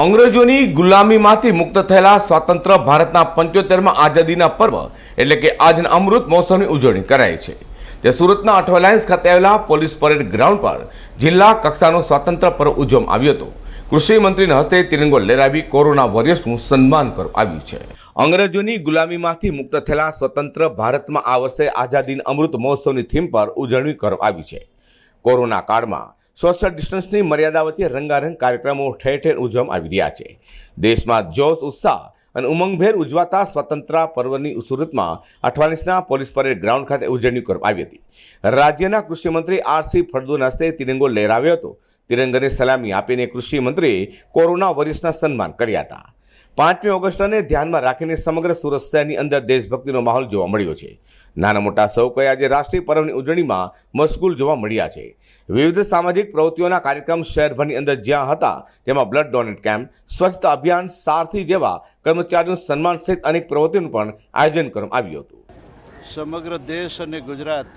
અંગ્રેજોની ગુલામીમાંથી મુક્ત થયેલા સ્વતંત્ર ભારતના પંચોતેરમાં આઝાદીના પર્વ એટલે કે આજના અમૃત મહોત્સવની ઉજવણી કરાઈ છે. તે સુરતના અઠવાલાયન્સ ખાતે આવેલા પોલીસ પરેડ ગ્રાઉન્ડ પર જિલ્લા કક્ષાનો સ્વાતંત્ર્ય પર્વ ઉજવવામાં આવ્યો હતો. કૃષિ મંત્રીના હસ્તે તિરંગો લહેરાવી કોરોના વોરિયર્સનું સન્માન કરવામાં આવ્યું છે. અંગ્રેજોની ગુલામીમાંથી મુક્ત થયેલા સ્વતંત્ર ભારતમાં આ વર્ષે આઝાદીના અમૃત મહોત્સવની થીમ પર ઉજવણી કરવામાં આવી છે. કોરોના કાળમાં સોશિયલ ડિસ્ટન્સની મર્યાદા વચ્ચે રંગારંગ કાર્યક્રમો ઠેર ઠેર ઉજવવામાં આવી રહ્યા છે. દેશમાં જોશ, ઉત્સાહ અને ઉમંગભેર ઉજવાતા સ્વતંત્રતા પર્વની સુરતમાં અઠવાણીસના પોલીસ પરેડ ગ્રાઉન્ડ ખાતે ઉજવણી કરવામાં આવી હતી. રાજ્યના કૃષિમંત્રી આરસી ફળદુના હસ્તે તિરંગો લહેરાવ્યો હતો. તિરંગાને સલામી આપીને કૃષિ મંત્રીએ કોરોના વરિષ્ઠના સન્માન કર્યા હતા. પાંચમી ઓગસ્ટને ધ્યાનમાં રાખીને સમગ્ર સુરત શહેરની અંદર દેશભક્તિનો માહોલ જોવા મળ્યો છે. નાના મોટા સૌ કોઈ આજે રાષ્ટ્રીય પર્વની ઉજવણીમાં મશગુલ જોવા મળ્યા છે. વિવિધ સામાજિક પ્રવૃત્તિઓના કાર્યક્રમ શહેરભરની અંદર જ્યાં હતા, તેમાં બ્લડ ડોનેટ કેમ્પ, સ્વચ્છતા અભિયાન, સારથી જેવા કર્મચારીઓનું સન્માન સહિત અનેક પ્રવૃત્તિઓનું પણ આયોજન કરવામાં આવ્યું હતું. સમગ્ર દેશ અને ગુજરાત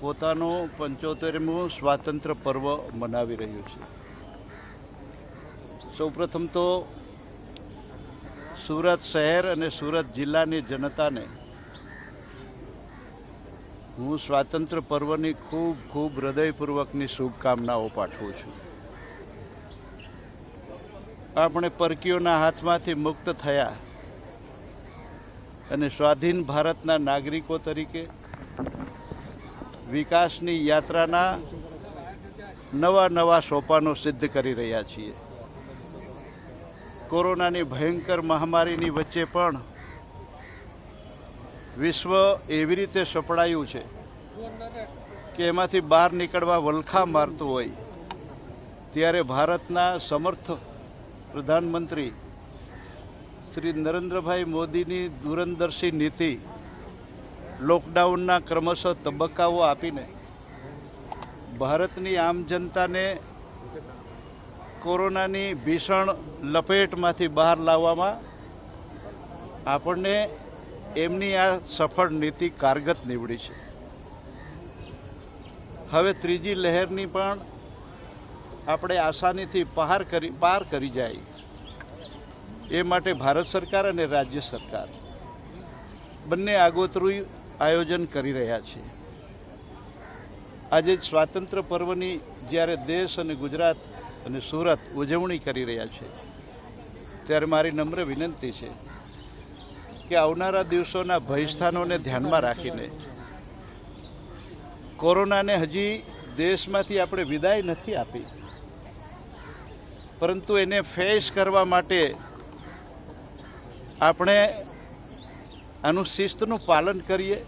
પોતાનું પંચોતેરમું સ્વાતંત્ર્ય પર્વ મનાવી રહ્યું છે. સૌપ્રથમ તો સુરત શહેર અને સુરત જિલ્લાની જનતાને હું સ્વાતંત્ર્ય પર્વની ખૂબ ખૂબ હૃદયપૂર્વકની શુભકામનાઓ પાઠવું છું. આપણે પરકીઓના હાથમાંથી મુક્ત થયા અને સ્વાધીન ભારતના નાગરિકો તરીકે વિકાસની યાત્રાના નવા નવા સોપાનો સિદ્ધ કરી રહ્યા છીએ. કોરોનાની ભયંકર મહામારીની વચ્ચે પણ વિશ્વ એવી રીતે સપડાયું છે કે એમાંથી બહાર નીકળવા વલખા મારતું હોય. ત્યારે ભારતના સમર્થ પ્રધાનમંત્રી શ્રી નરેન્દ્રભાઈ મોદીની દૂરંદર્શી નીતિ લોકડાઉનના ક્રમશઃ તબક્કાઓ આપીને ભારતની આમ જનતાને કોરોનાની ભીષણ લપેટમાંથી બહાર લાવવામાં આપણને એમની આ સફળ નીતિ કારગત નીવડી છે. હવે ત્રીજી લહેરની પણ આપણે આસાનીથી પહાર કરી, પાર કરી જાય. એ માટે ભારત સરકાર અને રાજ્ય સરકાર બંને આગોતરું આયોજન કરી રહ્યા છે. આજે સ્વાતંત્ર્ય પર્વની જ્યારે દેશ અને ગુજરાત અને સુરત ઉજવણી કરી રહ્યા છે. ત્યારે મારી નમ્ર વિનંતી છે કે આવનારા દિવસોના ભયસ્થાનોને ધ્યાનમાં રાખીને કોરોનાને હજી દેશમાંથી આપણે વિદાય નથી આપી, પરંતુ એને ફેસ કરવા માટે આપણે આનું શિસ્તનું પાલન કરીએ,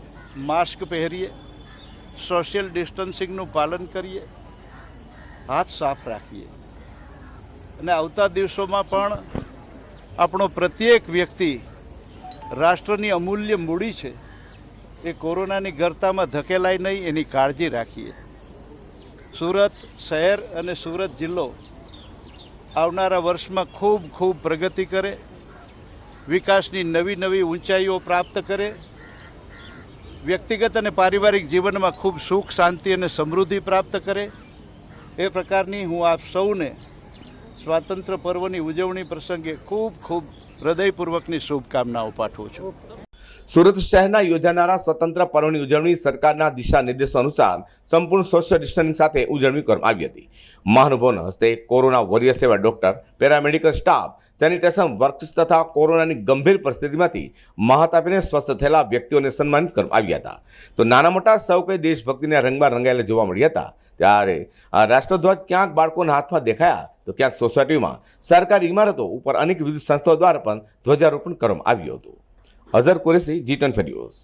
માસ્ક પહેરીએ, સોશિયલ ડિસ્ટન્સિંગનું પાલન કરીએ, હાથ સાફ રાખીએ. અને આવતા દિવસોમાં પણ આપણો પ્રત્યેક વ્યક્તિ રાષ્ટ્રની અમૂલ્ય મૂડી છે. એ કોરોનાની ગરતામાં ધકેલાય નહીં, એની કાળજી રાખીએ. સુરત શહેર અને સુરત જિલ્લો આવનારા વર્ષમાં ખૂબ ખૂબ પ્રગતિ કરે, વિકાસની નવી નવી ઊંચાઈઓ પ્રાપ્ત કરે, વ્યક્તિગત અને પારિવારિક જીવનમાં ખૂબ સુખ, શાંતિ અને સમૃદ્ધિ પ્રાપ્ત કરે. એ પ્રકારની હું આપ સૌને સ્વાતંત્ર્ય પર્વની ઉજવણી પ્રસંગે ખૂબ ખૂબ હૃદયપૂર્વકની શુભકામનાઓ પાઠવું છું. સુરત શહેરના યોજાનારા સ્વતંત્ર પર્વની ઉજવણી સરકારના દિશા નિર્દેશો અનુસાર સંપૂર્ણ સોશિયલ ડિસ્ટન્સિંગ સાથે ઉજવણી કરવામાં આવી હતી. મહાનુભાવના હસ્તે કોરોના વોરિયર સેવા doctor, paramedical staff, sanitation workers તથા કોરોનાની ગંભીર પરિસ્થિતિમાંથી મહાત આપીને સ્વસ્થ થયેલા વ્યક્તિઓને સન્માનિત કરવામાં આવ્યા હતા. તો નાના મોટા સૌ કોઈ દેશભક્તિના રંગમાં રંગાયેલા જોવા મળ્યા હતા. ત્યારે રાષ્ટ્રધ્વજ ક્યાંક બાળકોના હાથમાં દેખાયા, તો ક્યાંક સોસાયટીમાં સરકારી ઇમારતો ઉપર અનેક વિવિધ સંસ્થાઓ દ્વારા પણ ધ્વજારોપણ કરવામાં આવ્યું હતું. Azhar Qureshi G twenty news